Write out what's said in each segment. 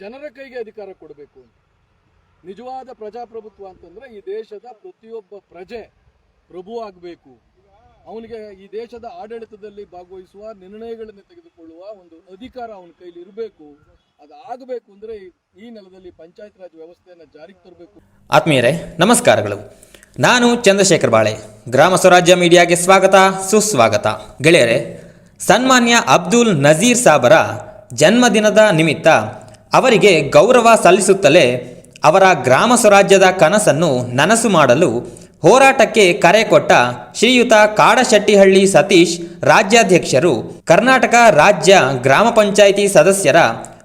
ಜನರ ಕೈಗೆ ಅಧಿಕಾರ ಕೊಡಬೇಕು ಅಂತ. ನಿಜವಾದ ಪ್ರಜಾಪ್ರಭುತ್ವ ಅಂತಂದ್ರೆ ಈ ದೇಶದ ಪ್ರತಿಯೊಬ್ಬ ಪ್ರಜೆ ಪ್ರಭು ಆಗಬೇಕು. ಅವನಿಗೆ ಈ ದೇಶದ ಆಡಳಿತದಲ್ಲಿ ಭಾಗವಹಿಸುವ, ನಿರ್ಣಯಗಳನ್ನು ತೆಗೆದುಕೊಳ್ಳುವ ಒಂದು ಅಧಿಕಾರ ಅವನ ಕೈಲಿ ಇರಬೇಕು. ಅದು ಆಗಬೇಕು ಅಂದ್ರೆ ಈ- ನೆಲದಲ್ಲಿ ಪಂಚಾಯತ್ ರಾಜ್ ವ್ಯವಸ್ಥೆಯನ್ನು ಜಾರಿಗೆ ತರಬೇಕು. ಆತ್ಮೀಯರೇ, ನಮಸ್ಕಾರಗಳು. ನಾನು ಚಂದ್ರಶೇಖರ್ ಬಾಳೆ ಗ್ರಾಮ ಸ್ವರಾಜ್ಯ ಮೀಡಿಯಾಗೆ ಸ್ವಾಗತ, ಸುಸ್ವಾಗತ. ಗೆಳೆಯರೇ, ಸನ್ಮಾನ್ಯ ಅಬ್ದುಲ್ ನಜೀರ್ ಸಾಬರ ಜನ್ಮದಿನದ ನಿಮಿತ್ತ ಅವರಿಗೆ ಗೌರವ ಸಲ್ಲಿಸುತ್ತಲೇ ಅವರ ಗ್ರಾಮ ಸ್ವರಾಜ್ಯದ ಕನಸನ್ನು ನನಸು ಮಾಡಲು ಹೋರಾಟಕ್ಕೆ ಕರೆ ಕೊಟ್ಟ ಶ್ರೀಯುತ ಕಾಡಶೆಟ್ಟಿಹಳ್ಳಿ ಸತೀಶ್ ರಾಜ್ಯಾಧ್ಯಕ್ಷರು, ಕರ್ನಾಟಕ ರಾಜ್ಯ ಗ್ರಾಮ ಪಂಚಾಯಿತಿ ಸದಸ್ಯರ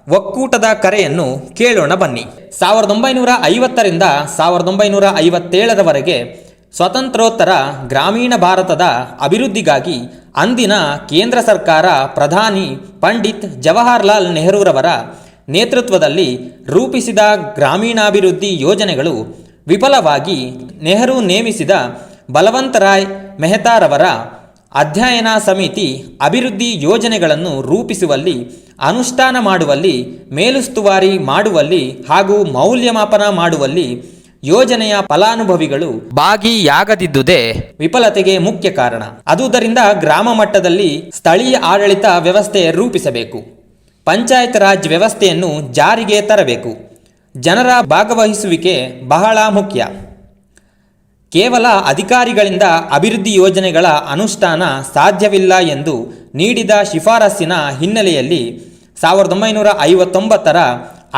ಒಕ್ಕೂಟದ ಕರೆಯನ್ನು ಕೇಳೋಣ ಬನ್ನಿ. ಸಾವಿರದ ಒಂಬೈನೂರ ಐವತ್ತರಿಂದ ಸಾವಿರದ ಒಂಬೈನೂರ ಐವತ್ತೇಳರವರೆಗೆ ಸ್ವತಂತ್ರೋತ್ತರ ಗ್ರಾಮೀಣ ಭಾರತದ ಅಭಿವೃದ್ಧಿಗಾಗಿ ಅಂದಿನ ಕೇಂದ್ರ ಸರ್ಕಾರ ಪ್ರಧಾನಿ ಪಂಡಿತ್ ಜವಾಹರ್ಲಾಲ್ ನೆಹರೂರವರ ನೇತೃತ್ವದಲ್ಲಿ ರೂಪಿಸಿದ ಗ್ರಾಮೀಣಾಭಿವೃದ್ಧಿ ಯೋಜನೆಗಳು ವಿಫಲವಾಗಿ ನೆಹರು ನೇಮಿಸಿದ ಬಲವಂತರಾಯ್ ಮೆಹತಾರವರ ಅಧ್ಯಯನ ಸಮಿತಿ ಅಭಿವೃದ್ಧಿ ಯೋಜನೆಗಳನ್ನು ರೂಪಿಸುವಲ್ಲಿ, ಅನುಷ್ಠಾನ ಮಾಡುವಲ್ಲಿ, ಮೇಲುಸ್ತುವಾರಿ ಮಾಡುವಲ್ಲಿ ಹಾಗೂ ಮೌಲ್ಯಮಾಪನ ಮಾಡುವಲ್ಲಿ ಯೋಜನೆಯ ಫಲಾನುಭವಿಗಳು ಭಾಗಿಯಾಗದಿದ್ದುದೇ ವಿಫಲತೆಗೆ ಮುಖ್ಯ ಕಾರಣ. ಅದುದರಿಂದ ಗ್ರಾಮ ಮಟ್ಟದಲ್ಲಿ ಸ್ಥಳೀಯ ಆಡಳಿತ ವ್ಯವಸ್ಥೆ ರೂಪಿಸಬೇಕು. ಪಂಚಾಯತ್ ರಾಜ್ ವ್ಯವಸ್ಥೆಯನ್ನು ಜಾರಿಗೆ ತರಬೇಕು. ಜನರ ಭಾಗವಹಿಸುವಿಕೆ ಬಹಳ ಮುಖ್ಯ. ಕೇವಲ ಅಧಿಕಾರಿಗಳಿಂದ ಅಭಿವೃದ್ಧಿ ಯೋಜನೆಗಳ ಅನುಷ್ಠಾನ ಸಾಧ್ಯವಿಲ್ಲ ಎಂದು ನೀಡಿದ ಶಿಫಾರಸ್ಸಿನ ಹಿನ್ನೆಲೆಯಲ್ಲಿ ಸಾವಿರದ ಒಂಬೈನೂರ ಐವತ್ತೊಂಬತ್ತರ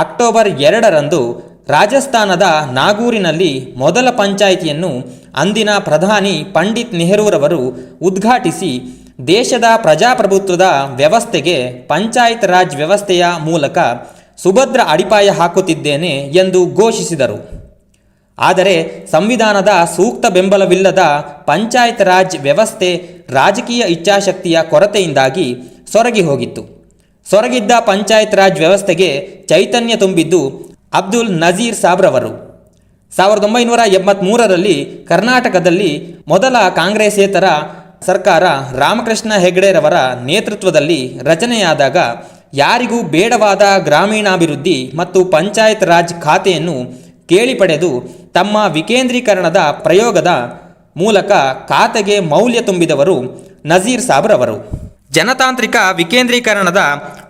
ಅಕ್ಟೋಬರ್ ಎರಡರಂದು ರಾಜಸ್ಥಾನದ ನಾಗೂರಿನಲ್ಲಿ ಮೊದಲ ಪಂಚಾಯಿತಿಯನ್ನು ಅಂದಿನ ಪ್ರಧಾನಿ ಪಂಡಿತ್ ನೆಹರೂರವರು ಉದ್ಘಾಟಿಸಿ ದೇಶದ ಪ್ರಜಾಪ್ರಭುತ್ವದ ವ್ಯವಸ್ಥೆಗೆ ಪಂಚಾಯತ್ ರಾಜ್ ವ್ಯವಸ್ಥೆಯ ಮೂಲಕ ಸುಭದ್ರ ಅಡಿಪಾಯ ಹಾಕುತ್ತಿದ್ದೇನೆ ಎಂದು ಘೋಷಿಸಿದರು. ಆದರೆ ಸಂವಿಧಾನದ ಸೂಕ್ತ ಬೆಂಬಲವಿಲ್ಲದ ಪಂಚಾಯತ್ ರಾಜ್ ವ್ಯವಸ್ಥೆ ರಾಜಕೀಯ ಇಚ್ಛಾಶಕ್ತಿಯ ಕೊರತೆಯಿಂದಾಗಿ ಸೊರಗಿ ಹೋಗಿತ್ತು. ಸೊರಗಿದ್ದ ಪಂಚಾಯತ್ ರಾಜ್ ವ್ಯವಸ್ಥೆಗೆ ಚೈತನ್ಯ ತುಂಬಿದ್ದು ಅಬ್ದುಲ್ ನಜೀರ್ ಸಾಬ್ರವರು. ಸಾವಿರದ ಒಂಬೈನೂರ ಎಂಬತ್ಮೂರರಲ್ಲಿ ಕರ್ನಾಟಕದಲ್ಲಿ ಮೊದಲ ಕಾಂಗ್ರೆಸ್ಸೇತರ ಸರ್ಕಾರ ರಾಮಕೃಷ್ಣ ಹೆಗ್ಡೆರವರ ನೇತೃತ್ವದಲ್ಲಿ ರಚನೆಯಾದಾಗ ಯಾರಿಗೂ ಬೇಡವಾದ ಗ್ರಾಮೀಣಾಭಿವೃದ್ಧಿ ಮತ್ತು ಪಂಚಾಯತ್ ರಾಜ್ ಖಾತೆಯನ್ನು ಕೇಳಿ ಪಡೆದು ತಮ್ಮ ವಿಕೇಂದ್ರೀಕರಣದ ಪ್ರಯೋಗದ ಮೂಲಕ ಖಾತೆಗೆ ಮೌಲ್ಯ ತುಂಬಿದವರು ನಜೀರ್ ಸಾಬ್ರವರು ಜನತಾಂತ್ರಿಕ ವಿಕೇಂದ್ರೀಕರಣದ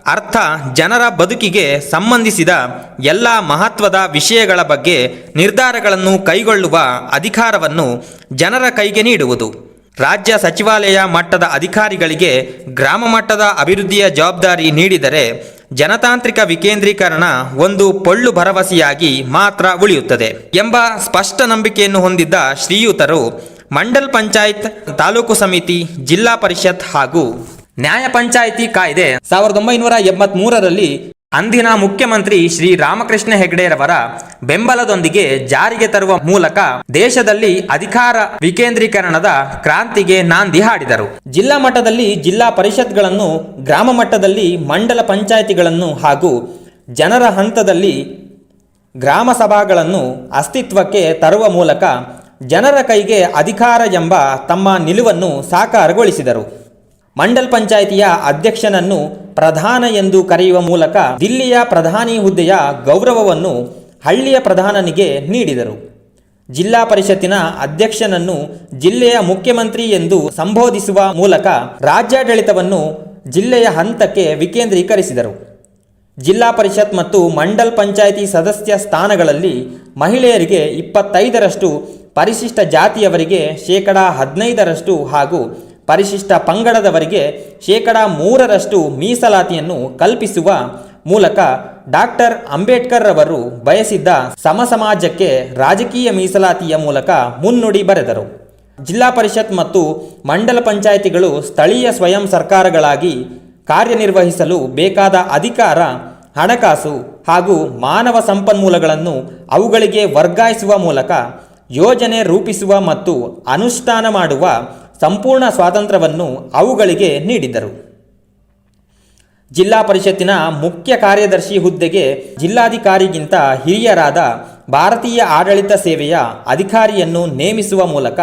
ಅರ್ಥ ಜನರ ಬದುಕಿಗೆ ಸಂಬಂಧಿಸಿದ ಎಲ್ಲ ಮಹತ್ವದ ವಿಷಯಗಳ ಬಗ್ಗೆ ನಿರ್ಧಾರಗಳನ್ನು ಕೈಗೊಳ್ಳುವ ಅಧಿಕಾರವನ್ನು ಜನರ ಕೈಗೆ ನೀಡುವುದು. ರಾಜ್ಯ ಸಚಿವಾಲಯ ಮಟ್ಟದ ಅಧಿಕಾರಿಗಳಿಗೆ ಗ್ರಾಮ ಮಟ್ಟದ ಅಭಿವೃದ್ಧಿಯ ಜವಾಬ್ದಾರಿ ನೀಡಿದರೆ ಜನತಾಂತ್ರಿಕ ವಿಕೇಂದ್ರೀಕರಣ ಒಂದು ಪೊಳ್ಳು ಭರವಸೆಯಾಗಿ ಮಾತ್ರ ಉಳಿಯುತ್ತದೆ ಎಂಬ ಸ್ಪಷ್ಟ ನಂಬಿಕೆಯನ್ನು ಹೊಂದಿದ್ದ ಶ್ರೀಯುತರು ಮಂಡಲ್ ಪಂಚಾಯತ್, ತಾಲೂಕು ಸಮಿತಿ, ಜಿಲ್ಲಾ ಪರಿಷತ್ ಹಾಗೂ ನ್ಯಾಯ ಪಂಚಾಯಿತಿ ಕಾಯ್ದೆ ಸಾವಿರದ ಒಂಬೈನೂರ ಎಂಬತ್ಮೂರರಲ್ಲಿ ಅಂದಿನ ಮುಖ್ಯಮಂತ್ರಿ ಶ್ರೀ ರಾಮಕೃಷ್ಣ ಹೆಗಡೆರವರ ಬೆಂಬಲದೊಂದಿಗೆ ಜಾರಿಗೆ ತರುವ ಮೂಲಕ ದೇಶದಲ್ಲಿ ಅಧಿಕಾರ ವಿಕೇಂದ್ರೀಕರಣದ ಕ್ರಾಂತಿಗೆ ನಾಂದಿ ಹಾಡಿದರು. ಜಿಲ್ಲಾ ಮಟ್ಟದಲ್ಲಿ ಜಿಲ್ಲಾ ಪರಿಷತ್ಗಳನ್ನು, ಗ್ರಾಮ ಮಟ್ಟದಲ್ಲಿ ಮಂಡಲ ಪಂಚಾಯಿತಿಗಳನ್ನು ಹಾಗೂ ಜನರ ಹಂತದಲ್ಲಿ ಗ್ರಾಮ ಸಭಾಗಳನ್ನು ಅಸ್ತಿತ್ವಕ್ಕೆ ತರುವ ಮೂಲಕ ಜನರ ಕೈಗೆ ಅಧಿಕಾರ ಎಂಬ ತಮ್ಮ ನಿಲುವನ್ನು ಸಾಕಾರಗೊಳಿಸಿದರು. ಮಂಡಲ್ ಪಂಚಾಯಿತಿಯ ಅಧ್ಯಕ್ಷನನ್ನು ಪ್ರಧಾನ ಎಂದು ಕರೆಯುವ ಮೂಲಕ ದಿಲ್ಲಿಯ ಪ್ರಧಾನಿ ಹುದ್ದೆಯ ಗೌರವವನ್ನು ಹಳ್ಳಿಯ ಪ್ರಧಾನನಿಗೆ ನೀಡಿದರು. ಜಿಲ್ಲಾ ಪರಿಷತ್ತಿನ ಅಧ್ಯಕ್ಷನನ್ನು ಜಿಲ್ಲೆಯ ಮುಖ್ಯಮಂತ್ರಿ ಎಂದು ಸಂಬೋಧಿಸುವ ಮೂಲಕ ರಾಜ್ಯಾಡಳಿತವನ್ನು ಜಿಲ್ಲೆಯ ಹಂತಕ್ಕೆ ವಿಕೇಂದ್ರೀಕರಿಸಿದರು. ಜಿಲ್ಲಾ ಪರಿಷತ್ ಮತ್ತು ಮಂಡಲ್ ಪಂಚಾಯಿತಿ ಸದಸ್ಯ ಸ್ಥಾನಗಳಲ್ಲಿ ಮಹಿಳೆಯರಿಗೆ ಇಪ್ಪತ್ತೈದರಷ್ಟು, ಪರಿಶಿಷ್ಟ ಜಾತಿಯವರಿಗೆ ಶೇಕಡ ಹದಿನೈದರಷ್ಟು ಹಾಗೂ ಪರಿಶಿಷ್ಟ ಪಂಗಡದವರಿಗೆ ಶೇಕಡ ಮೂರರಷ್ಟು ಮೀಸಲಾತಿಯನ್ನು ಕಲ್ಪಿಸುವ ಮೂಲಕ ಡಾಕ್ಟರ್ ಅಂಬೇಡ್ಕರ್ ರವರು ಬಯಸಿದ್ದ ಸಮಸಮಾಜಕ್ಕೆ ರಾಜಕೀಯ ಮೀಸಲಾತಿಯ ಮೂಲಕ ಮುನ್ನುಡಿ ಬರೆದರು. ಜಿಲ್ಲಾ ಪರಿಷತ್ ಮತ್ತು ಮಂಡಲ ಪಂಚಾಯಿತಿಗಳು ಸ್ಥಳೀಯ ಸ್ವಯಂ ಸರ್ಕಾರಗಳಾಗಿ ಕಾರ್ಯನಿರ್ವಹಿಸಲು ಬೇಕಾದ ಅಧಿಕಾರ, ಹಣಕಾಸು ಹಾಗೂ ಮಾನವ ಸಂಪನ್ಮೂಲಗಳನ್ನು ಅವುಗಳಿಗೆ ವರ್ಗಾಯಿಸುವ ಮೂಲಕ ಯೋಜನೆ ರೂಪಿಸುವ ಮತ್ತು ಅನುಷ್ಠಾನ ಮಾಡುವ ಸಂಪೂರ್ಣ ಸ್ವಾತಂತ್ರ್ಯವನ್ನು ಅವುಗಳಿಗೆ ನೀಡಿದರು ಜಿಲ್ಲಾ ಪರಿಷತ್ತಿನ ಮುಖ್ಯ ಕಾರ್ಯದರ್ಶಿ ಹುದ್ದೆಗೆ ಜಿಲ್ಲಾಧಿಕಾರಿಗಿಂತ ಹಿರಿಯರಾದ ಭಾರತೀಯ ಆಡಳಿತ ಸೇವೆಯ ಅಧಿಕಾರಿಯನ್ನು ನೇಮಿಸುವ ಮೂಲಕ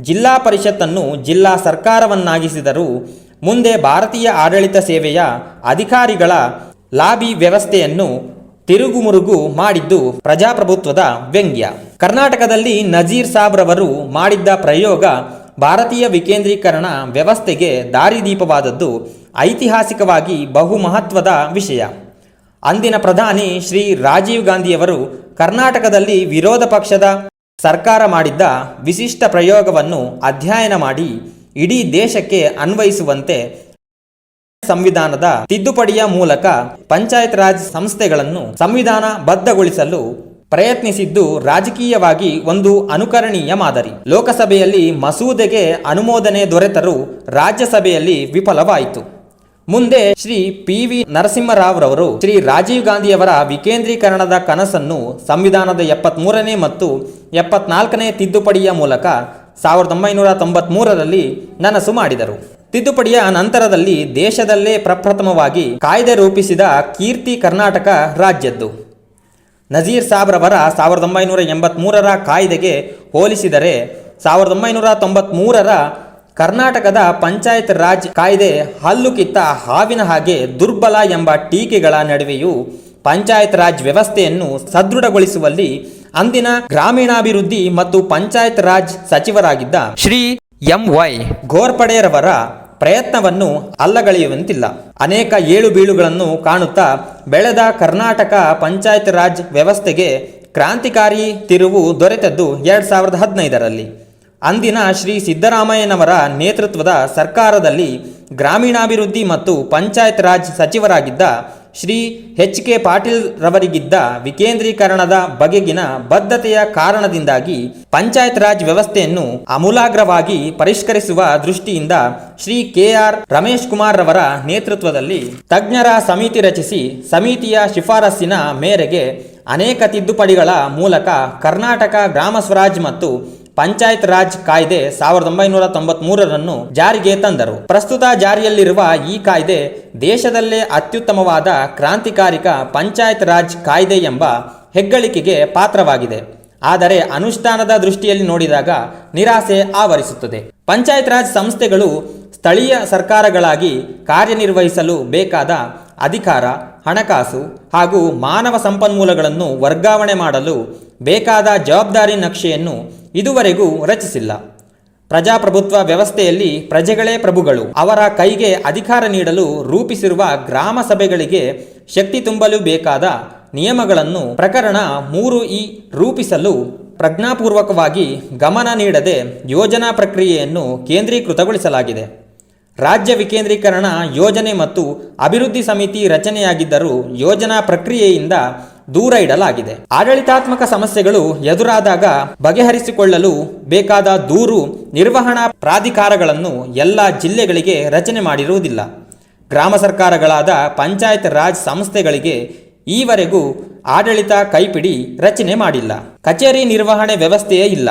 ಜಿಲ್ಲಾ ಪರಿಷತ್ತನ್ನು ಜಿಲ್ಲಾ ಸರ್ಕಾರವನ್ನಾಗಿಸಿದರು ಮುಂದೆ ಭಾರತೀಯ ಆಡಳಿತ ಸೇವೆಯ ಅಧಿಕಾರಿಗಳ ಲಾಬಿ ವ್ಯವಸ್ಥೆಯನ್ನು ತಿರುಗುಮುರುಗು ಮಾಡಿದ್ದು ಪ್ರಜಾಪ್ರಭುತ್ವದ ವ್ಯಂಗ್ಯ. ಕರ್ನಾಟಕದಲ್ಲಿ ನಜೀರ್ ಸಾಬ್ರವರು ಮಾಡಿದ್ದ ಪ್ರಯೋಗ ಭಾರತೀಯ ವಿಕೇಂದ್ರೀಕರಣ ವ್ಯವಸ್ಥೆಗೆ ದಾರಿದೀಪವಾದದ್ದು ಐತಿಹಾಸಿಕವಾಗಿ ಬಹುಮಹತ್ವದ ವಿಷಯ. ಅಂದಿನ ಪ್ರಧಾನಿ ಶ್ರೀ ರಾಜೀವ್ ಗಾಂಧಿಯವರು ಕರ್ನಾಟಕದಲ್ಲಿ ವಿರೋಧ ಪಕ್ಷದ ಸರ್ಕಾರ ಮಾಡಿದ್ದ ವಿಶಿಷ್ಟ ಪ್ರಯೋಗವನ್ನು ಅಧ್ಯಯನ ಮಾಡಿ ಇಡೀ ದೇಶಕ್ಕೆ ಅನ್ವಯಿಸುವಂತೆ ಸಂವಿಧಾನದ ತಿದ್ದುಪಡಿಯ ಮೂಲಕ ಪಂಚಾಯತ್ ರಾಜ್ ಸಂಸ್ಥೆಗಳನ್ನು ಸಂವಿಧಾನ ಬದ್ಧಗೊಳಿಸಲು ಪ್ರಯತ್ನಿಸಿದ್ದು ರಾಜಕೀಯವಾಗಿ ಒಂದು ಅನುಕರಣೀಯ ಮಾದರಿ. ಲೋಕಸಭೆಯಲ್ಲಿ ಮಸೂದೆಗೆ ಅನುಮೋದನೆ ದೊರೆತರೂ ರಾಜ್ಯಸಭೆಯಲ್ಲಿ ವಿಫಲವಾಯಿತು. ಮುಂದೆ ಶ್ರೀ ಪಿ ವಿ ನರಸಿಂಹರಾವ್ರವರು ಶ್ರೀ ರಾಜೀವ್ ಗಾಂಧಿಯವರ ವಿಕೇಂದ್ರೀಕರಣದ ಕನಸನ್ನು ಸಂವಿಧಾನದ ಎಪ್ಪತ್ತ್ಮೂರನೇ ಮತ್ತು ಎಪ್ಪತ್ನಾಲ್ಕನೇ ತಿದ್ದುಪಡಿಯ ಮೂಲಕ ಸಾವಿರದ ಒಂಬೈನೂರ ತೊಂಬತ್ಮೂರರಲ್ಲಿ ನನಸು ಮಾಡಿದರು. ತಿದ್ದುಪಡಿಯ ನಂತರದಲ್ಲಿ ದೇಶದಲ್ಲೇ ಪ್ರಪ್ರಥಮವಾಗಿ ಕಾಯ್ದೆ ರೂಪಿಸಿದ ಕೀರ್ತಿ ಕರ್ನಾಟಕ ರಾಜ್ಯದ್ದು. ನಜೀರ್ ಸಾಬ್ರವರ ಸಾವಿರದ ಒಂಬೈನೂರ ಎಂಬತ್ಮೂರರ ಕಾಯ್ದೆಗೆ ಹೋಲಿಸಿದರೆ ಸಾವಿರದ ಒಂಬೈನೂರ ತೊಂಬತ್ಮೂರರ ಕರ್ನಾಟಕದ ಪಂಚಾಯತ್ ರಾಜ್ ಕಾಯ್ದೆ ಹಲ್ಲು ಕಿತ್ತ ಹಾವಿನ ಹಾಗೆ ದುರ್ಬಲ ಎಂಬ ಟೀಕೆಗಳ ನಡುವೆಯೂ ಪಂಚಾಯತ್ ರಾಜ್ ವ್ಯವಸ್ಥೆಯನ್ನು ಸದೃಢಗೊಳಿಸುವಲ್ಲಿ ಅಂದಿನ ಗ್ರಾಮೀಣಾಭಿವೃದ್ಧಿ ಮತ್ತು ಪಂಚಾಯತ್ ರಾಜ್ ಸಚಿವರಾಗಿದ್ದ ಶ್ರೀ ಎಂ ವೈ ಘೋರ್ಪಡೆರವರ ಪ್ರಯತ್ನವನ್ನು ಅಲ್ಲಗಳೆಯುವಂತಿಲ್ಲ. ಅನೇಕ ಏಳು ಬೀಳುಗಳನ್ನು ಕಾಣುತ್ತಾ ಬೆಳೆದ ಕರ್ನಾಟಕ ಪಂಚಾಯತ್ ರಾಜ್ ವ್ಯವಸ್ಥೆಗೆ ಕ್ರಾಂತಿಕಾರಿ ತಿರುವು ದೊರೆತದ್ದು ಎರಡ್ ಸಾವಿರದ ಹದಿನೈದರಲ್ಲಿ. ಅಂದಿನ ಶ್ರೀ ಸಿದ್ದರಾಮಯ್ಯನವರ ನೇತೃತ್ವದ ಸರ್ಕಾರದಲ್ಲಿ ಗ್ರಾಮೀಣಾಭಿವೃದ್ಧಿ ಮತ್ತು ಪಂಚಾಯತ್ ರಾಜ್ ಸಚಿವರಾಗಿದ್ದ ಶ್ರೀ ಎಚ್ ಕೆ ಪಾಟೀಲ್ ರವರಿಗಿದ್ದ ವಿಕೇಂದ್ರೀಕರಣದ ಬಗೆಗಿನ ಬದ್ಧತೆಯ ಕಾರಣದಿಂದಾಗಿ ಪಂಚಾಯತ್ ರಾಜ್ ವ್ಯವಸ್ಥೆಯನ್ನು ಅಮೂಲಾಗ್ರವಾಗಿ ಪರಿಷ್ಕರಿಸುವ ದೃಷ್ಟಿಯಿಂದ ಶ್ರೀ ಕೆ ಆರ್ ರಮೇಶ್ ಕುಮಾರ್ ರವರ ನೇತೃತ್ವದಲ್ಲಿ ತಜ್ಞರ ಸಮಿತಿ ರಚಿಸಿ ಸಮಿತಿಯ ಶಿಫಾರಸ್ಸಿನ ಮೇರೆಗೆ ಅನೇಕ ತಿದ್ದುಪಡಿಗಳ ಮೂಲಕ ಕರ್ನಾಟಕ ಗ್ರಾಮ ಸ್ವರಾಜ್ ಮತ್ತು ಪಂಚಾಯತ್ ರಾಜ್ ಕಾಯ್ದೆ ಸಾವಿರದ ಒಂಬೈನೂರ ತೊಂಬತ್ಮೂರರನ್ನು ಜಾರಿಗೆ ತಂದರು. ಪ್ರಸ್ತುತ ಜಾರಿಯಲ್ಲಿರುವ ಈ ಕಾಯ್ದೆ ದೇಶದಲ್ಲೇ ಅತ್ಯುತ್ತಮವಾದ ಕ್ರಾಂತಿಕಾರಿಕ ಪಂಚಾಯತ್ ರಾಜ್ ಕಾಯ್ದೆ ಎಂಬ ಹೆಗ್ಗಳಿಕೆಗೆ ಪಾತ್ರವಾಗಿದೆ. ಆದರೆ ಅನುಷ್ಠಾನದ ದೃಷ್ಟಿಯಲ್ಲಿ ನೋಡಿದಾಗ ನಿರಾಸೆ ಆವರಿಸುತ್ತದೆ. ಪಂಚಾಯತ್ ರಾಜ್ ಸಂಸ್ಥೆಗಳು ಸ್ಥಳೀಯ ಸರ್ಕಾರಗಳಾಗಿ ಕಾರ್ಯನಿರ್ವಹಿಸಲು ಬೇಕಾದ ಅಧಿಕಾರ, ಹಣಕಾಸು ಹಾಗೂ ಮಾನವ ಸಂಪನ್ಮೂಲಗಳನ್ನು ವರ್ಗಾವಣೆ ಮಾಡಲು ಬೇಕಾದ ಜವಾಬ್ದಾರಿ ನಕ್ಷೆಯನ್ನು ಇದುವರೆಗೂ ರಚಿಸಿಲ್ಲ. ಪ್ರಜಾಪ್ರಭುತ್ವ ವ್ಯವಸ್ಥೆಯಲ್ಲಿ ಪ್ರಜೆಗಳೇ ಪ್ರಭುಗಳು. ಅವರ ಕೈಗೆ ಅಧಿಕಾರ ನೀಡಲು ರೂಪಿಸಿರುವ ಗ್ರಾಮ ಸಭೆಗಳಿಗೆ ಶಕ್ತಿ ತುಂಬಲು ಬೇಕಾದ ನಿಯಮಗಳನ್ನು ಪ್ರಕರಣ ಮೂರು ಇ ರೂಪಿಸಲು ಪ್ರಜ್ಞಾಪೂರ್ವಕವಾಗಿ ಗಮನ ನೀಡದೆ ಯೋಜನಾ ಪ್ರಕ್ರಿಯೆಯನ್ನು ಕೇಂದ್ರೀಕೃತಗೊಳಿಸಲಾಗಿದೆ. ರಾಜ್ಯ ವಿಕೇಂದ್ರೀಕರಣ ಯೋಜನೆ ಮತ್ತು ಅಭಿವೃದ್ಧಿ ಸಮಿತಿ ರಚನೆಯಾಗಿದ್ದರೂ ಯೋಜನಾ ಪ್ರಕ್ರಿಯೆಯಿಂದ ದೂರ ಇಡಲಾಗಿದೆ. ಆಡಳಿತಾತ್ಮಕ ಸಮಸ್ಯೆಗಳು ಎದುರಾದಾಗ ಬಗೆಹರಿಸಿಕೊಳ್ಳಲು ಬೇಕಾದ ದೂರು, ನಿರ್ವಹಣಾ ಪ್ರಾಧಿಕಾರಗಳನ್ನು ಎಲ್ಲ ಜಿಲ್ಲೆಗಳಿಗೆ ರಚನೆ ಮಾಡಿರುವುದಿಲ್ಲ. ಗ್ರಾಮ ಸರ್ಕಾರಗಳಾದ ಪಂಚಾಯತ್ ರಾಜ್ ಸಂಸ್ಥೆಗಳಿಗೆ ಈವರೆಗೂ ಆಡಳಿತ ಕೈಪಿಡಿ ರಚನೆ ಮಾಡಿಲ್ಲ. ಕಚೇರಿ ನಿರ್ವಹಣೆ ವ್ಯವಸ್ಥೆಯೇ ಇಲ್ಲ.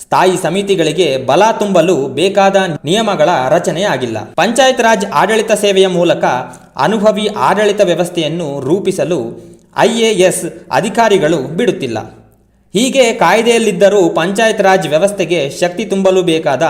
ಸ್ಥಾಯಿ ಸಮಿತಿಗಳಿಗೆ ಬಲ ತುಂಬಲು ಬೇಕಾದ ನಿಯಮಗಳ ರಚನೆಯಾಗಿಲ್ಲ ಪಂಚಾಯತ್ ರಾಜ್ ಆಡಳಿತ ಸೇವೆಯ ಮೂಲಕ ಅನುಭವಿ ಆಡಳಿತ ವ್ಯವಸ್ಥೆಯನ್ನು ರೂಪಿಸಲು ಐಎಎಸ್ ಅಧಿಕಾರಿಗಳು ಬಿಡುತ್ತಿಲ್ಲ. ಹೀಗೆ ಕಾಯ್ದೆಯಲ್ಲಿದ್ದರೂ ಪಂಚಾಯತ್ ರಾಜ್ ವ್ಯವಸ್ಥೆಗೆ ಶಕ್ತಿ ತುಂಬಲು ಬೇಕಾದ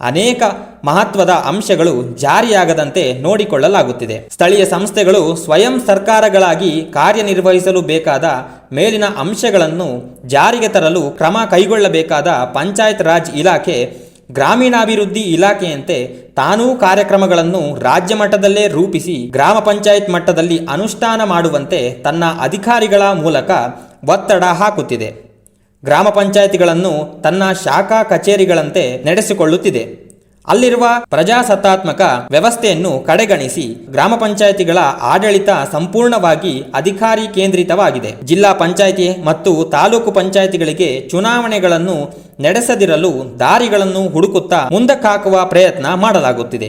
ಅನೇಕ ಮಹತ್ವದ ಅಂಶಗಳು ಜಾರಿಯಾಗದಂತೆ ನೋಡಿಕೊಳ್ಳಲಾಗುತ್ತಿದೆ. ಸ್ಥಳೀಯ ಸಂಸ್ಥೆಗಳು ಸ್ವಯಂ ಸರ್ಕಾರಗಳಾಗಿ ಕಾರ್ಯನಿರ್ವಹಿಸಲು ಬೇಕಾದ ಮೇಲಿನ ಅಂಶಗಳನ್ನು ಜಾರಿಗೆ ತರಲು ಕ್ರಮ ಕೈಗೊಳ್ಳಬೇಕಾದ ಪಂಚಾಯತ್ ರಾಜ್ ಇಲಾಖೆ ಗ್ರಾಮೀಣಾಭಿವೃದ್ಧಿ ಇಲಾಖೆಯಂತೆ ತಾನೂ ಕಾರ್ಯಕ್ರಮಗಳನ್ನು ರಾಜ್ಯ ಮಟ್ಟದಲ್ಲೇ ರೂಪಿಸಿ ಗ್ರಾಮ ಪಂಚಾಯತ್ ಮಟ್ಟದಲ್ಲಿ ಅನುಷ್ಠಾನ ಮಾಡುವಂತೆ ತನ್ನ ಅಧಿಕಾರಿಗಳ ಮೂಲಕ ಒತ್ತಡ ಹಾಕುತ್ತಿದೆ. ಗ್ರಾಮ ಪಂಚಾಯತಿಗಳನ್ನು ತನ್ನ ಶಾಖಾ ಕಚೇರಿಗಳಂತೆ ನಡೆಸಿಕೊಳ್ಳುತ್ತಿದೆ. ಅಲ್ಲಿರುವ ಪ್ರಜಾಸತ್ತಾತ್ಮಕ ವ್ಯವಸ್ಥೆಯನ್ನು ಕಡೆಗಣಿಸಿ ಗ್ರಾಮ ಪಂಚಾಯಿತಿಗಳ ಆಡಳಿತ ಸಂಪೂರ್ಣವಾಗಿ ಅಧಿಕಾರಿ ಕೇಂದ್ರಿತವಾಗಿದೆ. ಜಿಲ್ಲಾ ಪಂಚಾಯಿತಿ ಮತ್ತು ತಾಲೂಕು ಪಂಚಾಯಿತಿಗಳಿಗೆ ಚುನಾವಣೆಗಳನ್ನು ನಡೆಸದಿರಲು ದಾರಿಗಳನ್ನು ಹುಡುಕುತ್ತಾ ಮುಂದಕ್ಕಾಕುವ ಪ್ರಯತ್ನ ಮಾಡಲಾಗುತ್ತಿದೆ.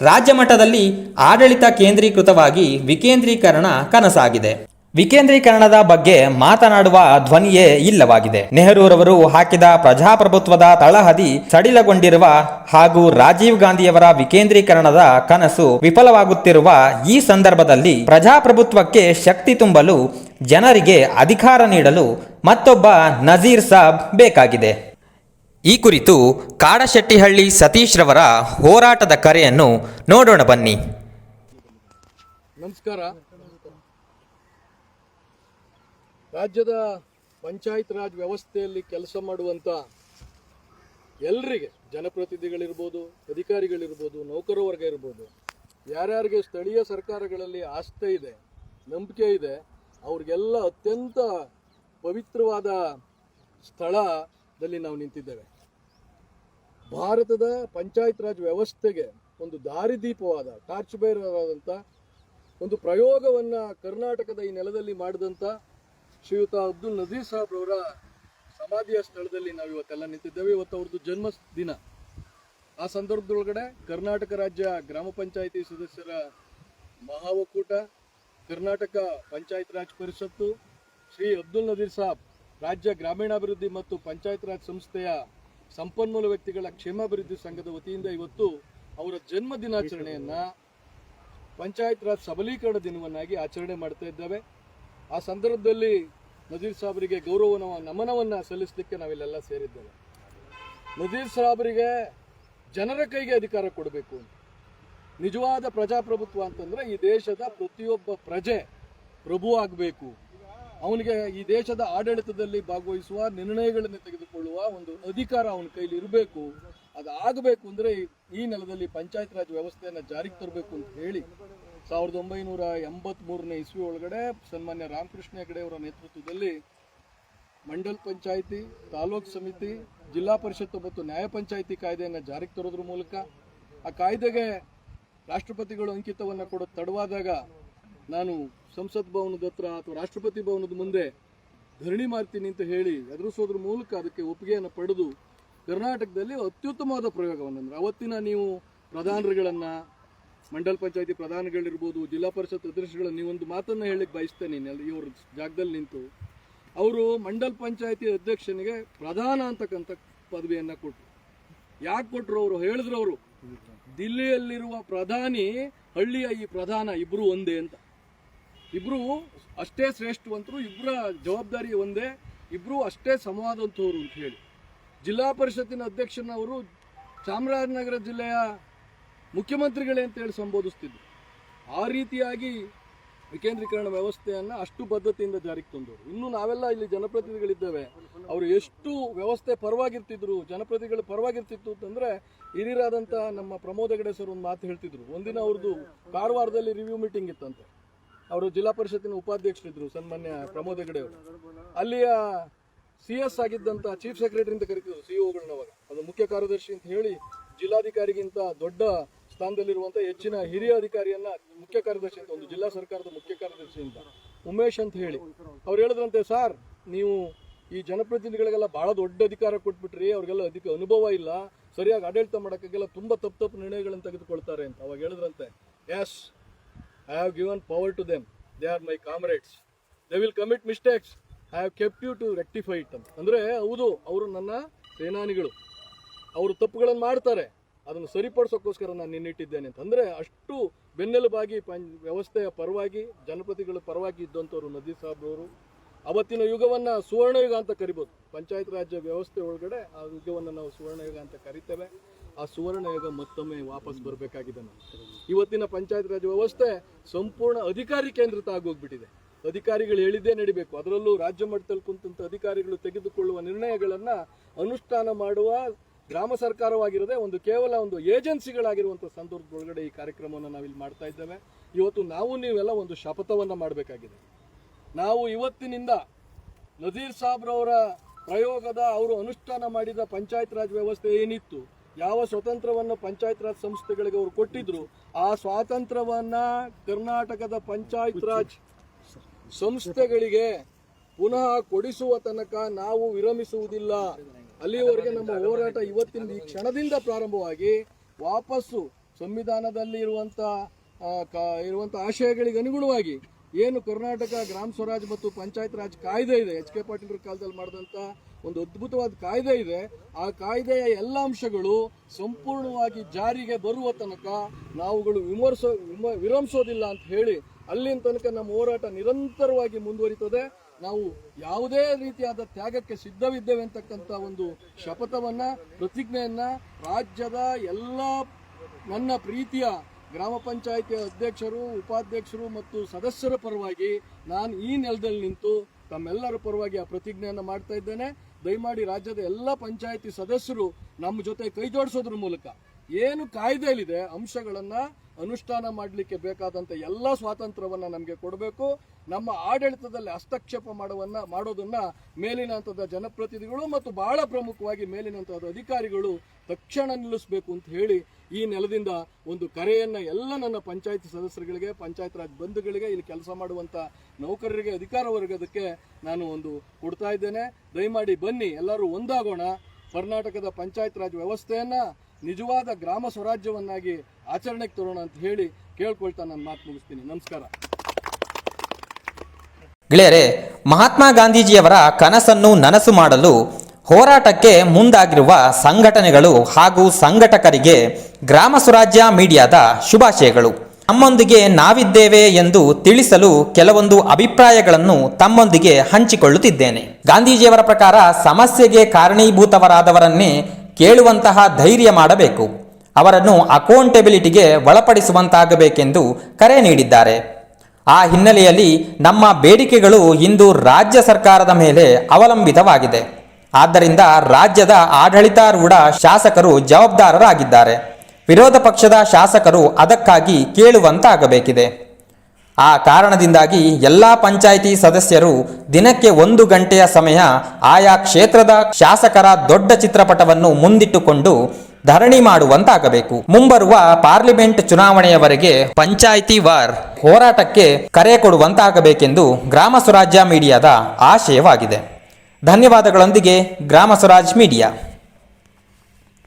ರಾಜ್ಯ ಮಟ್ಟದಲ್ಲಿ ಆಡಳಿತ ಕೇಂದ್ರೀಕೃತವಾಗಿ ವಿಕೇಂದ್ರೀಕರಣ ಕನಸಾಗಿದೆ. ವಿಕೇಂದ್ರೀಕರಣದ ಬಗ್ಗೆ ಮಾತನಾಡುವ ಧ್ವನಿಯೇ ಇಲ್ಲವಾಗಿದೆ. ನೆಹರೂರವರು ಹಾಕಿದ ಪ್ರಜಾಪ್ರಭುತ್ವದ ತಳಹದಿ ಸಡಿಲಗೊಂಡಿರುವ ಹಾಗೂ ರಾಜೀವ್ ಗಾಂಧಿಯವರ ವಿಕೇಂದ್ರೀಕರಣದ ಕನಸು ವಿಫಲವಾಗುತ್ತಿರುವ ಈ ಸಂದರ್ಭದಲ್ಲಿ ಪ್ರಜಾಪ್ರಭುತ್ವಕ್ಕೆ ಶಕ್ತಿ ತುಂಬಲು ಜನರಿಗೆ ಅಧಿಕಾರ ನೀಡಲು ಮತ್ತೊಬ್ಬ ನಜೀರ್ ಸಾಬ್ ಬೇಕಾಗಿದೆ. ಈ ಕುರಿತು ಕಾಡಶೆಟ್ಟಿಹಳ್ಳಿ ಸತೀಶ್ ರವರ ಹೋರಾಟದ ಕರೆಯನ್ನು ನೋಡೋಣ ಬನ್ನಿ. ನಮಸ್ಕಾರ. ರಾಜ್ಯದ ಪಂಚಾಯತ್ ರಾಜ್ ವ್ಯವಸ್ಥೆಯಲ್ಲಿ ಕೆಲಸ ಮಾಡುವಂಥ ಎಲ್ರಿಗೆ ಜನಪ್ರತಿನಿಧಿಗಳಿರ್ಬೋದು, ಅಧಿಕಾರಿಗಳಿರ್ಬೋದು, ನೌಕರ ವರ್ಗ ಇರ್ಬೋದು, ಯಾರ್ಯಾರಿಗೆ ಸ್ಥಳೀಯ ಸರ್ಕಾರಗಳಲ್ಲಿ ಆಸ್ಥೆ ಇದೆ, ನಂಬಿಕೆ ಇದೆ, ಅವ್ರಿಗೆಲ್ಲ ಅತ್ಯಂತ ಪವಿತ್ರವಾದ ಸ್ಥಳದಲ್ಲಿ ನಾವು ನಿಂತಿದ್ದೇವೆ. ಭಾರತದ ಪಂಚಾಯತ್ ರಾಜ್ ವ್ಯವಸ್ಥೆಗೆ ಒಂದು ದಾರಿದೀಪವಾದ, ಟಾರ್ಚ್ ಆದಂಥ ಒಂದು ಪ್ರಯೋಗವನ್ನು ಕರ್ನಾಟಕದ ಈ ನೆಲದಲ್ಲಿ ಮಾಡಿದಂಥ ಶ್ರೀಯುತ ಅಬ್ದುಲ್ ನಜೀರ್ ಸಾಹಬ್ ಅವರ ಸಮಾಧಿಯ ಸ್ಥಳದಲ್ಲಿ ನಾವು ಇವತ್ತೆಲ್ಲ ನಿಂತಿದ್ದೇವೆ. ಇವತ್ತು ಅವ್ರದ್ದು ಜನ್ಮ ದಿನ ಆ ಸಂದರ್ಭದೊಳಗಡೆ ಕರ್ನಾಟಕ ರಾಜ್ಯ ಗ್ರಾಮ ಪಂಚಾಯಿತಿ ಸದಸ್ಯರ ಮಹಾ ಒಕ್ಕೂಟ ಕರ್ನಾಟಕ ಪಂಚಾಯತ್ ರಾಜ್ ಪರಿಷತ್ತು, ಶ್ರೀ ಅಬ್ದುಲ್ ನದೀರ್ ಸಾಬ್ ರಾಜ್ಯ ಗ್ರಾಮೀಣಾಭಿವೃದ್ಧಿ ಮತ್ತು ಪಂಚಾಯತ್ ರಾಜ್ ಸಂಸ್ಥೆಯ ಸಂಪನ್ಮೂಲ ವ್ಯಕ್ತಿಗಳ ಕ್ಷೇಮಾಭಿವೃದ್ಧಿ ಸಂಘದ ವತಿಯಿಂದ ಇವತ್ತು ಅವರ ಜನ್ಮ ದಿನಾಚರಣೆಯನ್ನ ಪಂಚಾಯತ್ ರಾಜ್ ಸಬಲೀಕರಣ ದಿನವನ್ನಾಗಿ ಆಚರಣೆ ಮಾಡ್ತಾ ಇದ್ದೇವೆ. ಆ ಸಂದರ್ಭದಲ್ಲಿ ನಜೀರ್ ಸಾಬ್ರಿಗೆ ಗೌರವ ನಮನವನ್ನು ಸಲ್ಲಿಸಲಿಕ್ಕೆ ನಾವಿಲ್ಲೆಲ್ಲ ಸೇರಿದ್ದೇವೆ. ನಜೀರ್ ಸಾಬ್ರಿಗೆ ಜನರ ಕೈಗೆ ಅಧಿಕಾರ ಕೊಡಬೇಕು ಅಂತ. ನಿಜವಾದ ಪ್ರಜಾಪ್ರಭುತ್ವ ಅಂತಂದರೆ ಈ ದೇಶದ ಪ್ರತಿಯೊಬ್ಬ ಪ್ರಜೆ ಪ್ರಭು ಆಗಬೇಕು. ಅವನಿಗೆ ಈ ದೇಶದ ಆಡಳಿತದಲ್ಲಿ ಭಾಗವಹಿಸುವ, ನಿರ್ಣಯಗಳನ್ನು ತೆಗೆದುಕೊಳ್ಳುವ ಒಂದು ಅಧಿಕಾರ ಅವನ ಕೈಲಿ ಇರಬೇಕು. ಅದು ಆಗಬೇಕು ಅಂದರೆ ಈ- ಈ ನೆಲದಲ್ಲಿ ಪಂಚಾಯತ್ ರಾಜ್ ವ್ಯವಸ್ಥೆಯನ್ನು ಜಾರಿಗೆ ತರಬೇಕು ಅಂತ ಹೇಳಿ ಸಾವಿರದ ಒಂಬೈನೂರ ಎಂಬತ್ತ್ ಮೂರನೇ ಇಸ್ವಿ ಒಳಗಡೆ ಸನ್ಮಾನ್ಯ ರಾಮಕೃಷ್ಣ ಹೆಗಡೆ ಅವರ ನೇತೃತ್ವದಲ್ಲಿ ಮಂಡಲ್ ಪಂಚಾಯಿತಿ, ತಾಲೂಕ್ ಸಮಿತಿ, ಜಿಲ್ಲಾ ಪರಿಷತ್ತು ಮತ್ತು ನ್ಯಾಯ ಪಂಚಾಯಿತಿ ಕಾಯ್ದೆಯನ್ನು ಜಾರಿಗೆ ತರೋದ್ರ ಮೂಲಕ ಆ ಕಾಯ್ದೆಗೆ ರಾಷ್ಟ್ರಪತಿಗಳು ಅಂಕಿತವನ್ನು ಕೊಡೋ ತಡವಾದಾಗ ನಾನು ಸಂಸತ್ ಭವನದ ಹತ್ರ ಅಥವಾ ರಾಷ್ಟ್ರಪತಿ ಭವನದ ಮುಂದೆ ಧರಣಿ ಮಾಡ್ತೀನಿ ಅಂತ ಹೇಳಿ ಎದುರಿಸೋದ್ರ ಮೂಲಕ ಅದಕ್ಕೆ ಒಪ್ಪಿಗೆಯನ್ನು ಪಡೆದು ಕರ್ನಾಟಕದಲ್ಲಿ ಅತ್ಯುತ್ತಮವಾದ ಪ್ರಯೋಗವನ್ನು ಅಂದರೆ ಅವತ್ತಿನ ನೀವು ಪ್ರಧಾನರುಗಳನ್ನು ಮಂಡಲ್ ಪಂಚಾಯತಿ ಪ್ರಧಾನಗಳಿರ್ಬೋದು, ಜಿಲ್ಲಾ ಪರಿಷತ್ ಅಧ್ಯಕ್ಷಗಳ ನೀವೊಂದು ಮಾತನ್ನು ಹೇಳಿಕ್ಕೆ ಬಯಸ್ತೇನೆ ಇವ್ರ ಜಾಗದಲ್ಲಿ ನಿಂತು. ಅವರು ಮಂಡಲ ಪಂಚಾಯತಿ ಅಧ್ಯಕ್ಷನಿಗೆ ಪ್ರಧಾನ ಅಂತಕ್ಕಂಥ ಪದವಿಯನ್ನು ಕೊಟ್ಟರು ಯಾಕೆ ಕೊಟ್ಟರು ಅವರು? ಹೇಳಿದ್ರು ಅವರು. ದಿಲ್ಲಿಯಲ್ಲಿರುವ ಪ್ರಧಾನಿ ಹಳ್ಳಿಯ ಈ ಪ್ರಧಾನ ಇಬ್ರು ಒಂದೇ ಅಂತ. ಇಬ್ರು ಅಷ್ಟೇ ಶ್ರೇಷ್ಠವಂತರು ಇಬ್ಬರ ಜವಾಬ್ದಾರಿ ಒಂದೇ, ಇಬ್ರು ಅಷ್ಟೇ ಸಮವಾದಂಥವ್ರು ಅಂತ ಹೇಳಿ. ಜಿಲ್ಲಾ ಪರಿಷತ್ತಿನ ಅಧ್ಯಕ್ಷನವರು ಚಾಮರಾಜನಗರ ಜಿಲ್ಲೆಯ ಮುಖ್ಯಮಂತ್ರಿಗಳೇ ಅಂತೇಳಿ ಸಂಬೋಧಿಸ್ತಿದ್ರು. ಆ ರೀತಿಯಾಗಿ ವಿಕೇಂದ್ರೀಕರಣ ವ್ಯವಸ್ಥೆಯನ್ನು ಅಷ್ಟು ಬದ್ಧತೆಯಿಂದ ಜಾರಿಗೆ ತಂದವರು. ಇನ್ನು ನಾವೆಲ್ಲ ಇಲ್ಲಿ ಜನಪ್ರತಿನಿಧಿಗಳಿದ್ದೇವೆ. ಅವರು ಎಷ್ಟು ವ್ಯವಸ್ಥೆ ಪರವಾಗಿರ್ತಿದ್ರು, ಜನಪ್ರತಿನಿಧಿಗಳು ಪರವಾಗಿರ್ತಿತ್ತು ಅಂತಂದ್ರೆ ಹಿರಿಯರಾದಂಥ ನಮ್ಮ ಪ್ರಮೋದ ಹೆಗಡೆ ಸರ್ ಒಂದು ಮಾತು ಹೇಳ್ತಿದ್ರು. ಒಂದಿನ ಅವ್ರದ್ದು ಕಾರವಾರದಲ್ಲಿ ರಿವ್ಯೂ ಮೀಟಿಂಗ್ ಇತ್ತಂತೆ. ಅವರು ಜಿಲ್ಲಾ ಪರಿಷತ್ತಿನ ಉಪಾಧ್ಯಕ್ಷರಿದ್ರು ಸನ್ಮಾನ್ಯ ಪ್ರಮೋದ ಹೆಗಡೆ ಅವರು. ಅಲ್ಲಿಯ ಸಿ ಎಸ್ ಆಗಿದ್ದಂಥ ಚೀಫ್ ಸೆಕ್ರೆಟರಿ ಅಂತ ಇ ಅವಾಗ. ಅದು ಮುಖ್ಯ ಕಾರ್ಯದರ್ಶಿ ಅಂತ ಹೇಳಿ ಜಿಲ್ಲಾಧಿಕಾರಿಗಿಂತ ದೊಡ್ಡ ಸ್ಥಾನದಲ್ಲಿರುವಂಥ ಹೆಚ್ಚಿನ ಹಿರಿಯ ಅಧಿಕಾರಿಯನ್ನ ಮುಖ್ಯ ಕಾರ್ಯದರ್ಶಿ ಅಂತ ಒಂದು ಜಿಲ್ಲಾ ಸರ್ಕಾರದ ಮುಖ್ಯ ಕಾರ್ಯದರ್ಶಿ ಅಂತ ಉಮೇಶ್ ಅಂತ ಹೇಳಿ ಅವ್ರು ಹೇಳಿದ್ರಂತೆ, ಸರ್, ನೀವು ಈ ಜನಪ್ರತಿನಿಧಿಗಳಿಗೆಲ್ಲ ಬಹಳ ದೊಡ್ಡ ಅಧಿಕಾರ ಕೊಟ್ಬಿಟ್ರಿ, ಅವ್ರಿಗೆಲ್ಲ ಅದಕ್ಕೆ ಅನುಭವ ಇಲ್ಲ. ಸರಿಯಾಗಿ ಆಡಳಿತ ಮಾಡೋಕ್ಕಾಗೆಲ್ಲ ತುಂಬ ತಪ್ಪು ತಪ್ಪು ನಿರ್ಣಯಗಳನ್ನು ತೆಗೆದುಕೊಳ್ತಾರೆ ಅಂತ ಅವಾಗ ಹೇಳಿದ್ರಂತೆ. Yes I have given power to them they are my comrades they will commit mistakes I have kept you to rectify it ಅಂತ. ಅಂದರೆ ಹೌದು, ಅವರು ನನ್ನ ಸೇನಾನಿಗಳು. ಅವರು ತಪ್ಪುಗಳನ್ನು ಮಾಡ್ತಾರೆ. ಅದನ್ನು ಸರಿಪಡಿಸೋಕ್ಕೋಸ್ಕರ ನಾನು ನಿನ್ನಿಟ್ಟಿದ್ದೇನೆ ಅಂತ ಅಂದರೆ ಅಷ್ಟು ಬೆನ್ನೆಲುಬಾಗಿ ಪಂ ವ್ಯವಸ್ಥೆಯ ಪರವಾಗಿ ಜನಪ್ರತಿಗಳ ಪರವಾಗಿ ಇದ್ದಂಥವ್ರು ನದೀರ್ ಸಾಬ್ರವರು, ಅವತ್ತಿನ ಯುಗವನ್ನು ಸುವರ್ಣಯುಗ ಅಂತ ಕರಿಬೋದು. ಪಂಚಾಯತ್ ರಾಜ್ಯ ವ್ಯವಸ್ಥೆ ಒಳಗಡೆ ಆ ಯುಗವನ್ನು ನಾವು ಸುವರ್ಣಯುಗ ಅಂತ ಕರಿತೇವೆ. ಆ ಸುವರ್ಣ ಯುಗ ಮತ್ತೊಮ್ಮೆ ವಾಪಸ್ ಬರಬೇಕಾಗಿದೆ ನಾವು ಇವತ್ತಿನ ಪಂಚಾಯತ್ ರಾಜ್ಯ ವ್ಯವಸ್ಥೆ ಸಂಪೂರ್ಣ ಅಧಿಕಾರಿ ಕೇಂದ್ರಿತ ಆಗೋಗ್ಬಿಟ್ಟಿದೆ. ಅಧಿಕಾರಿಗಳು ಹೇಳಿದ್ದೇ ನಡಿಬೇಕು. ಅದರಲ್ಲೂ ರಾಜ್ಯ ಮಟ್ಟದಲ್ಲಿ ಕುಂತಂತ ಅಧಿಕಾರಿಗಳು ತೆಗೆದುಕೊಳ್ಳುವ ನಿರ್ಣಯಗಳನ್ನು ಅನುಷ್ಠಾನ ಮಾಡುವ ಗ್ರಾಮ ಸರ್ಕಾರವಾಗಿರದೆ ಒಂದು ಕೇವಲ ಒಂದು ಏಜೆನ್ಸಿಗಳಾಗಿರುವಂಥ ಸಂದರ್ಭದೊಳಗಡೆ ಈ ಕಾರ್ಯಕ್ರಮವನ್ನು ನಾವಿಲ್ಲಿ ಮಾಡ್ತಾ ಇದ್ದೇವೆ. ಇವತ್ತು ನಾವು ನೀವೆಲ್ಲ ಒಂದು ಶಪಥವನ್ನು ಮಾಡಬೇಕಾಗಿದೆ. ನಾವು ಇವತ್ತಿನಿಂದ ನಜೀರ್ ಸಾಬ್ರವರ ಪ್ರಯೋಗದ ಅವರು ಅನುಷ್ಠಾನ ಮಾಡಿದ ಪಂಚಾಯತ್ ರಾಜ್ ವ್ಯವಸ್ಥೆ ಏನಿತ್ತು, ಯಾವ ಸ್ವತಂತ್ರವನ್ನು ಪಂಚಾಯತ್ ರಾಜ್ ಸಂಸ್ಥೆಗಳಿಗೆ ಅವರು ಕೊಟ್ಟಿದ್ರು, ಆ ಸ್ವಾತಂತ್ರ್ಯವನ್ನು ಕರ್ನಾಟಕದ ಪಂಚಾಯತ್ ರಾಜ್ ಸಂಸ್ಥೆಗಳಿಗೆ ಪುನಃ ಕೊಡಿಸುವ ತನಕ ನಾವು ವಿರಮಿಸುವುದಿಲ್ಲ. ಅಲ್ಲಿಯವರೆಗೆ ನಮ್ಮ ಹೋರಾಟ ಇವತ್ತಿನ ಈ ಕ್ಷಣದಿಂದ ಪ್ರಾರಂಭವಾಗಿ ವಾಪಸ್ಸು ಸಂವಿಧಾನದಲ್ಲಿ ಕ- ಇರುವಂತ ಆಶಯಗಳಿಗೆ ಅನುಗುಣವಾಗಿ ಏನು ಕರ್ನಾಟಕ ಗ್ರಾಮ ಸ್ವರಾಜ್ ಮತ್ತು ಪಂಚಾಯತ್ ರಾಜ್ ಕಾಯ್ದೆ ಇದೆ, ಎಚ್ ಕೆ ಪಾಟೀಲ್ ಕಾಲದಲ್ಲಿ ಮಾಡಿದಂತ ಒಂದು ಅದ್ಭುತವಾದ ಕಾಯ್ದೆ ಇದೆ. ಆ ಕಾಯ್ದೆಯ ಎಲ್ಲ ಅಂಶಗಳು ಸಂಪೂರ್ಣವಾಗಿ ಜಾರಿಗೆ ಬರುವ ತನಕ ನಾವುಗಳು ವಿಮರ್ಶ, ವಿಮ- ವಿರಮಿಸೋದಿಲ್ಲ ಅಂತ ಹೇಳಿ ಅಲ್ಲಿನ ತನಕ ನಮ್ಮ ಹೋರಾಟ ನಿರಂತರವಾಗಿ ಮುಂದುವರಿತದೆ. ನಾವು ಯಾವುದೇ ರೀತಿಯಾದ ತ್ಯಾಗಕ್ಕೆ ಸಿದ್ಧವಿದ್ದೇವೆ ಅಂತಕ್ಕಂಥ ಒಂದು ಶಪಥವನ್ನ, ಪ್ರತಿಜ್ಞೆಯನ್ನ ರಾಜ್ಯದ ಎಲ್ಲ ನನ್ನ ಪ್ರೀತಿಯ ಗ್ರಾಮ ಪಂಚಾಯಿತಿಯ ಅಧ್ಯಕ್ಷರು, ಉಪಾಧ್ಯಕ್ಷರು ಮತ್ತು ಸದಸ್ಯರ ಪರವಾಗಿ ನಾನು ಈ ನೆಲದಲ್ಲಿ ನಿಂತು ತಮ್ಮೆಲ್ಲರ ಪರವಾಗಿ ಆ ಪ್ರತಿಜ್ಞೆಯನ್ನು ಮಾಡ್ತಾ ಇದ್ದೇನೆ. ದಯಮಾಡಿ ರಾಜ್ಯದ ಎಲ್ಲ ಪಂಚಾಯಿತಿ ಸದಸ್ಯರು ನಮ್ಮ ಜೊತೆ ಕೈ ಜೋಡಿಸೋದ್ರ ಮೂಲಕ ಏನು ಕಾಯ್ದೆಯಲ್ಲಿದೆ, ಅಂಶಗಳನ್ನು ಅನುಷ್ಠಾನ ಮಾಡಲಿಕ್ಕೆ ಬೇಕಾದಂತ ಎಲ್ಲ ಸ್ವಾತಂತ್ರ್ಯವನ್ನ ನಮಗೆ ಕೊಡಬೇಕು. ನಮ್ಮ ಆಡಳಿತದಲ್ಲಿ ಹಸ್ತಕ್ಷೇಪ ಮಾಡುವನ್ನ, ಮಾಡೋದನ್ನ ಮೇಲಿನ ಹಂತದ ಜನಪ್ರತಿನಿಧಿಗಳು ಮತ್ತು ಬಹಳ ಪ್ರಮುಖವಾಗಿ ಮೇಲಿನ ಹಂತದ ಅಧಿಕಾರಿಗಳು ತಕ್ಷಣ ನಿಲ್ಲಿಸಬೇಕು ಅಂತ ಹೇಳಿ ಈ ನೆಲದಿಂದ ಒಂದು ಕರೆಯನ್ನು ಎಲ್ಲ ನನ್ನ ಪಂಚಾಯತ್ ಸದಸ್ಯರುಗಳಿಗೆ ಪಂಚಾಯತ್ ರಾಜ್ ಬಂಧುಗಳಿಗೆ, ಇಲ್ಲಿ ಕೆಲಸ ಮಾಡುವಂತ ನೌಕರರಿಗೆ, ಅಧಿಕಾರ ವರ್ಗದಕ್ಕೆ ನಾನು ಒಂದು ಕೊಡ್ತಾ ಇದ್ದೇನೆ. ದಯಮಾಡಿ ಬನ್ನಿ, ಎಲ್ಲರೂ ಒಂದಾಗೋಣ. ಕರ್ನಾಟಕದ ಪಂಚಾಯತ್ ರಾಜ್ ವ್ಯವಸ್ಥೆಯನ್ನ ನಿಜವಾದ ಗ್ರಾಮ ಸ್ವರಾಜ್ಯವನ್ನಾಗಿ ಆಚರಣೆಗೆ ತರೋಣ ಅಂತ ಹೇಳಿ ಕೇಳ್ಕೊಳ್ತಾ ನಾನು ಮಾತು ಮುಗಿಸ್ತೀನಿ. ನಮಸ್ಕಾರ. ಗೆಳೆಯರೆ, ಮಹಾತ್ಮ ಗಾಂಧೀಜಿಯವರ ಕನಸನ್ನು ನನಸು ಮಾಡಲು ಹೋರಾಟಕ್ಕೆ ಮುಂದಾಗಿರುವ ಸಂಘಟನೆಗಳು ಹಾಗೂ ಸಂಘಟಕರಿಗೆ ಗ್ರಾಮ ಸ್ವರಾಜ್ಯ ಮೀಡಿಯಾದ ಶುಭಾಶಯಗಳು. ನಮ್ಮೊಂದಿಗೆ ನಾವಿದ್ದೇವೆ ಎಂದು ತಿಳಿಸಲು ಕೆಲವೊಂದು ಅಭಿಪ್ರಾಯಗಳನ್ನು ತಮ್ಮೊಂದಿಗೆ ಹಂಚಿಕೊಳ್ಳುತ್ತಿದ್ದೇನೆ. ಗಾಂಧೀಜಿಯವರ ಪ್ರಕಾರ ಸಮಸ್ಯೆಗೆ ಕಾರಣೀಭೂತವರಾದವರನ್ನೇ ಕೇಳುವಂತಹ ಧೈರ್ಯ ಮಾಡಬೇಕು. ಅವರನ್ನು ಅಕೌಂಟೆಬಿಲಿಟಿಗೆ ಒಳಪಡಿಸುವಂತಾಗಬೇಕೆಂದು ಕರೆ ನೀಡಿದ್ದಾರೆ. ಆ ಹಿನ್ನೆಲೆಯಲ್ಲಿ ನಮ್ಮ ಬೇಡಿಕೆಗಳು ಇಂದು ರಾಜ್ಯ ಸರ್ಕಾರದ ಮೇಲೆ ಅವಲಂಬಿತವಾಗಿದೆ. ಆದ್ದರಿಂದ ರಾಜ್ಯದ ಆಡಳಿತಾರೂಢ ಶಾಸಕರು ಜವಾಬ್ದಾರರಾಗಿದ್ದಾರೆ. ವಿರೋಧ ಪಕ್ಷದ ಶಾಸಕರು ಅದಕ್ಕಾಗಿ ಕೇಳುವಂತಾಗಬೇಕಿದೆ. ಆ ಕಾರಣದಿಂದಾಗಿ ಎಲ್ಲ ಪಂಚಾಯಿತಿ ಸದಸ್ಯರು ದಿನಕ್ಕೆ ಒಂದು ಗಂಟೆಯ ಸಮಯ ಆಯಾ ಕ್ಷೇತ್ರದ ಶಾಸಕರ ದೊಡ್ಡ ಚಿತ್ರಪಟವನ್ನು ಮುಂದಿಟ್ಟುಕೊಂಡು ಧರಣಿ ಮಾಡುವಂತಾಗಬೇಕು. ಮುಂಬರುವ ಪಾರ್ಲಿಮೆಂಟ್ ಚುನಾವಣೆಯವರೆಗೆ ಪಂಚಾಯಿತಿ ವಾರ್ ಹೋರಾಟಕ್ಕೆ ಕರೆ ಕೊಡುವಂತಾಗಬೇಕೆಂದು ಗ್ರಾಮ ಸ್ವರಾಜ್ಯ ಮೀಡಿಯಾದ ಆಶಯವಾಗಿದೆ. ಧನ್ಯವಾದಗಳೊಂದಿಗೆ ಗ್ರಾಮ ಸ್ವರಾಜ್ ಮೀಡಿಯಾ.